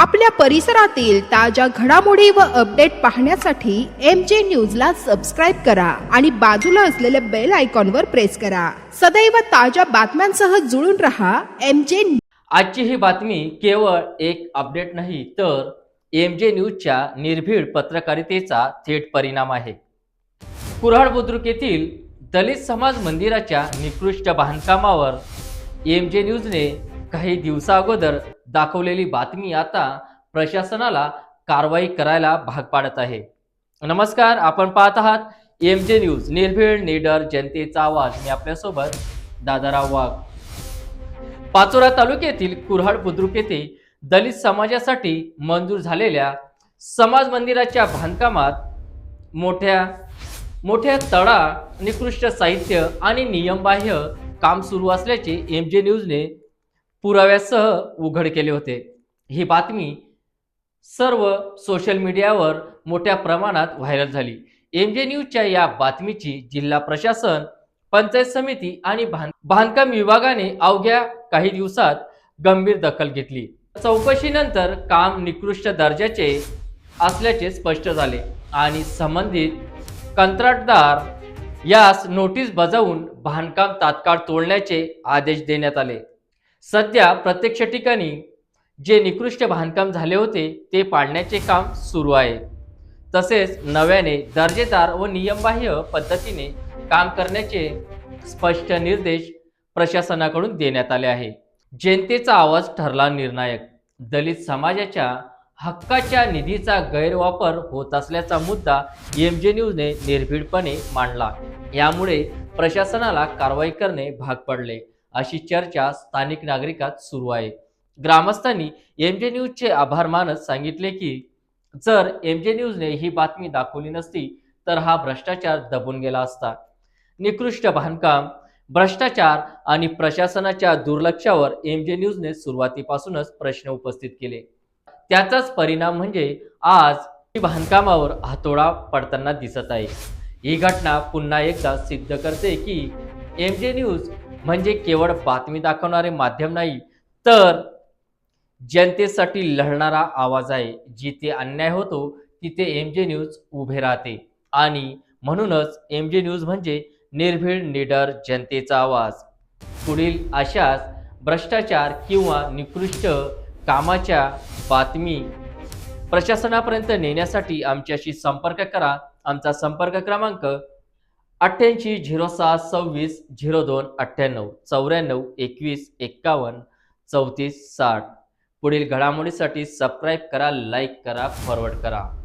आपल्या परिसरातील ताज्या घडामोडी व अपडेट पाहण्यासाठी एम जे न्यूजला सबस्क्राईब करा आणि बाजूला असलेल्या बेल आयकॉनवर प्रेस करा. सदैव ताज्या बातम्यांसह जुळून रहा एम जे आजची ही बातमी केवळ एक अपडेट नाही तर एम जे न्यूजच्या निर्भीड पत्रकारितेचा थेट परिणाम आहे. कुऱ्हाड बुद्रुक येथील दलित समाज मंदिराच्या निकृष्ट बांधकामावर एम जे न्यूजने काही दिवसाअगोदर दाखवलेली बातमी आता प्रशासनाला कारवाई करायला भाग पाडत आहे. नमस्कार आपण पाहत आहात एम जे न्यूज. निर्भीड निडर जनतेचा आवाज. मी आपल्यासोबत दादाराव वाघ. पाचोरा तालुक्यातील कुऱ्हाड बुद्रुक येथे दलित समाजासाठी मंजूर झालेल्या समाज मंदिराच्या बांधकामात मोठ्या मोठ्या तळा निकृष्ट साहित्य आणि नियमबाह्य काम सुरू असल्याचे एम जे न्यूजने पुराव्यासह उघड केले होते. ही बातमी सर्व सोशल मीडियावर मोठ्या प्रमाणात व्हायरल झाली. एम जे न्यूजच्या या बातमीची जिल्हा प्रशासन पंचायत समिती आणि बांधकाम विभागाने अवघ्या काही दिवसात गंभीर दखल घेतली. चौकशीनंतर काम निकृष्ट दर्जाचे असल्याचे स्पष्ट झाले आणि संबंधित कंत्राटदार यास नोटीस बजावून बांधकाम तात्काळ तोडण्याचे आदेश देण्यात आले. सध्या प्रत्यक्ष ठिकाणी जे निकृष्ट बांधकाम झाले होते ते पाडण्याचे काम सुरू आहे. तसेच नव्याने दर्जेदार व नियमबाह्य पद्धतीने काम करण्याचे स्पष्ट निर्देश प्रशासनाकडून देण्यात आले आहे. जनतेचा आवाज ठरला निर्णायक. दलित समाजाच्या हक्काच्या निधीचा गैरवापर होत असल्याचा मुद्दा एम जे न्यूजने निर्भीडपणे मांडला. यामुळे प्रशासनाला कारवाई करणे भाग पडले. अशी चर्चा स्थानिक नागरिकात सुरू आहे. ग्रामस्थांनी एम जे न्यूजचे आभार मानत सांगितले की जर एम जे न्यूजने ही बातमी दाखवली नसती तर हा भ्रष्टाचार दबून गेला असता. निकृष्ट बांधकाम भ्रष्टाचार आणि प्रशासनाच्या दुर्लक्षावर एम जे न्यूजने सुरुवातीपासूनच प्रश्न उपस्थित केले. त्याचाच परिणाम म्हणजे आज ही बांधकामावर हातोडा पडताना दिसत आहे. ही घटना पुन्हा एकदा सिद्ध करते की एम जे न्यूज म्हणजे केवळ बातमी दाखवणारे माध्यम नाही तर जनतेसाठी लढणारा आवाज आहे. जिथे अन्याय होतो तिथे एम जे न्यूज उभे राहते. आणि म्हणूनच एम जे न्यूज म्हणजे निर्भीड निडर जनतेचा आवाज. पुढील अशाच भ्रष्टाचार किंवा निकृष्ट कामाच्या बातमी प्रशासनापर्यंत नेण्यासाठी आमच्याशी संपर्क करा. आमचा संपर्क क्रमांक अठ्ठ्याऐंशी झिरो सहा सव्वीस झिरो दोन अठ्ठ्याण्णव चौऱ्याण्णव एकवीस एक्कावन्न चौतीस साठ. पुढील घडामोडीसाठी सबस्क्राईब करा लाईक करा फॉरवर्ड करा.